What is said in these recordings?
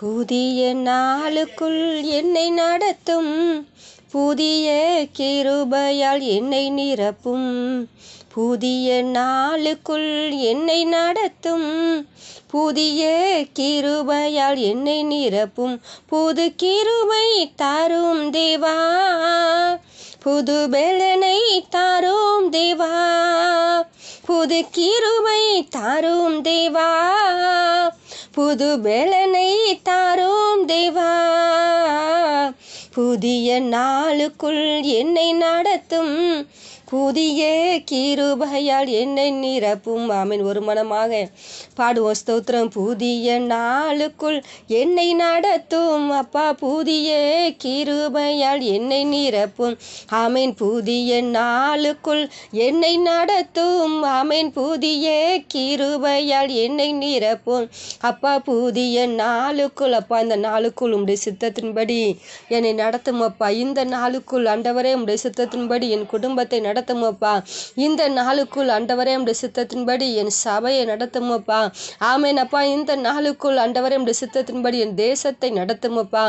புதிய நாளுக்குள் என்னை நடத்தும். புதிய கிருபையால் என்னை நிரப்பும். புதிய நாளுக்குள் என்னை நடத்தும். புதிய கிருபையால் என்னை நிரப்பும். புது கிருபை தாரும் தேவா. புது பெலனை தாரும் தேவா. புது கிருபை தாரும் தேவா. புது பெலனை தாரோம் தேவா புதிய நாளுக்குள் என்னை நடத்தும் புதிய கிருபையால் என்னை நிரப்பும். ஆமீன். ஒரு மனமாக பாடுவோம் ஸ்தோத்திரம். புதிய நாளுக்குள் என்னை நடத்தும். அப்பா புதிய கிருபையால் என்னை நிரப்பும். ஆமீன். புதிய நாளுக்குள் என்னை நடத்தும். ஆமீன். புதிய கிருபையால் என்னை நிரப்பும். அப்பா புதிய நாளுக்குள். அப்பா இந்த நாளுக்குள் உடைய சித்தத்தின்படி என்னை நடத்தும். அப்பா இந்த நாளுக்குள் அண்டவரே உடைய சித்தத்தின்படி என் குடும்பத்தை நட நடத்துமப்பா. இந்த நாளுக்குள் அண்டவரே உடைய சித்தத்தின்படி என் சபையை நடத்துமப்பா. ஆமேன் அப்பா இந்த நாளுக்குள் அண்டவரே உடைய சித்தத்தின்படி என் தேசத்தை நடத்துமப்பா.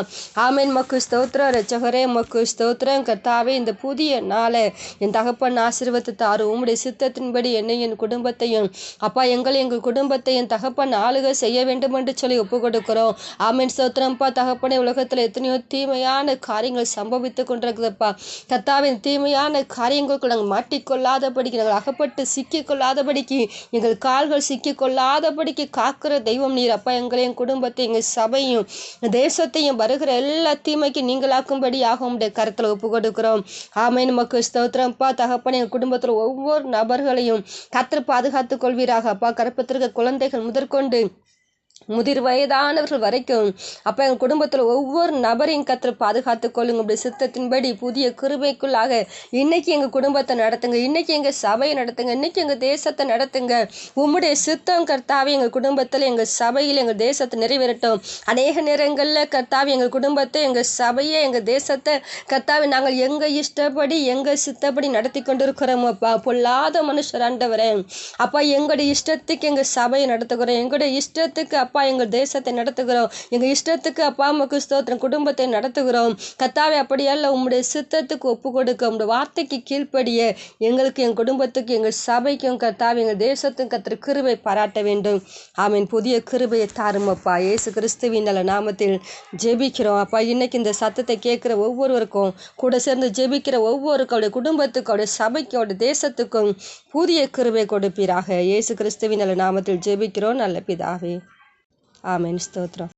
ஆமேன். மக்கு ஸ்தோத்திரம் ரச்சகரே மக்கு ஸ்தோத்திரம். கர்த்தாவே இந்த புதிய நாளை என் தகப்பன் ஆசீர்வத்தை தாரு உம்முடைய சித்தத்தின்படி என்னை என் குடும்பத்தையும் அப்பா எங்களை எங்கள் குடும்பத்தை என் தகப்பன் ஆளுக செய்ய வேண்டும் என்று சொல்லி ஒப்பு கொடுக்கிறோம் ஆமீன். ஸ்தோத்திரம்ப்பா தகப்பனை உலகத்தில் எத்தனையோ தீமையான காரியங்கள் சம்பவித்து கொண்டிருக்குதுப்பா. கத்தாவின் தீமையான காரியங்கள் நாங்கள் மாட்டிக்கொள்ளாதபடிக்கு நாங்கள் அகப்பட்டு சிக்கிக்கொள்ளாதபடிக்கு எங்கள் கால்கள் சிக்கிக்கொள்ளாதபடிக்கு காக்கிற தெய்வம் நீர் அப்பா. எங்களையும் குடும்பத்தை எங்கள் சபையும் தேசத்தையும் வருகிற எல்லா தீமைக்கு நீங்களாக்கும்படி ஆகும் கருத்தில் ஒப்பு கொடுக்கிறோம் ஆமை நமக்கு ஸ்தோத்திரம்ப்பா தகப்பன் எங்கள் குடும்பத்தில் ஒவ்வொரு நபர்களையும் கத்திர பாதுகாத்துக் கொள்வீராக. அப்பா கருப்பத்திற்கு குழந்தைகள் முதற்கொண்டு முதிர் வயதானவர்கள் வரைக்கும் அப்போ எங்கள் குடும்பத்தில் ஒவ்வொரு நபரையும் கற்று பாதுகாத்து கொள்ளுங்க. அப்படி சித்தத்தின்படி புதிய கிருபைக்குள்ளாக இன்னைக்கு எங்கள் குடும்பத்தை நடத்துங்க. இன்னைக்கு எங்கள் சபையை நடத்துங்க. இன்னைக்கு எங்கள் தேசத்தை நடத்துங்க. உம்முடைய சித்தம் கர்த்தாவை எங்கள் குடும்பத்தில் எங்கள் சபையில் எங்கள் தேசத்தை நிறைவேறட்டும். அநேக நேரங்களில் கர்த்தாவி எங்கள் குடும்பத்தை எங்கள் சபையை எங்கள் தேசத்தை கர்த்தாவை நாங்கள் எங்கள் இஷ்டப்படி எங்கள் சித்தப்படி நடத்தி கொண்டிருக்கிறோம் அப்பா? பொல்லாத மனுஷர் ஆண்டவரே. அப்பா எங்களுடைய இஷ்டத்துக்கு எங்கள் சபையை நடத்துகிறோம். எங்களுடைய இஷ்டத்துக்கு அப்பா எங்கள் தேசத்தை நடத்துகிறோம். எங்கள் இஷ்டத்துக்கு அப்பா அம்மாக்கு ஸ்தோத்திரம் குடும்பத்தை நடத்துகிறோம். கத்தாவை அப்படியல்ல உங்களுடைய சித்தத்துக்கு ஒப்பு கொடுக்க உங்களுடைய வார்த்தைக்கு கீழ்ப்படிய. எங்களுக்கு என் குடும்பத்துக்கு எங்கள் சபைக்கும் கத்தாவை எங்கள் தேசத்துக்கும் கத்திர கிருபை பாராட்ட வேண்டும். ஆமீன். புதிய கிருபையை தாரும் அப்பா. ஏசு கிறிஸ்துவின் நல்ல நாமத்தில் ஜெபிக்கிறோம். அப்பா இன்னைக்கு இந்த சத்தத்தை கேட்குற ஒவ்வொருவருக்கும் கூட சேர்ந்து ஜெபிக்கிற ஒவ்வொருக்கும் அவருடைய குடும்பத்துக்கும் அவருடைய சபைக்கு அவருடைய தேசத்துக்கும் புதிய கிருபை கொடுப்பீராக. இயேசு கிறிஸ்துவின் நல்ல நாமத்தில் ஜெபிக்கிறோம். நல்ல பிதாவே. ఆమెన్. స్తోత్రం.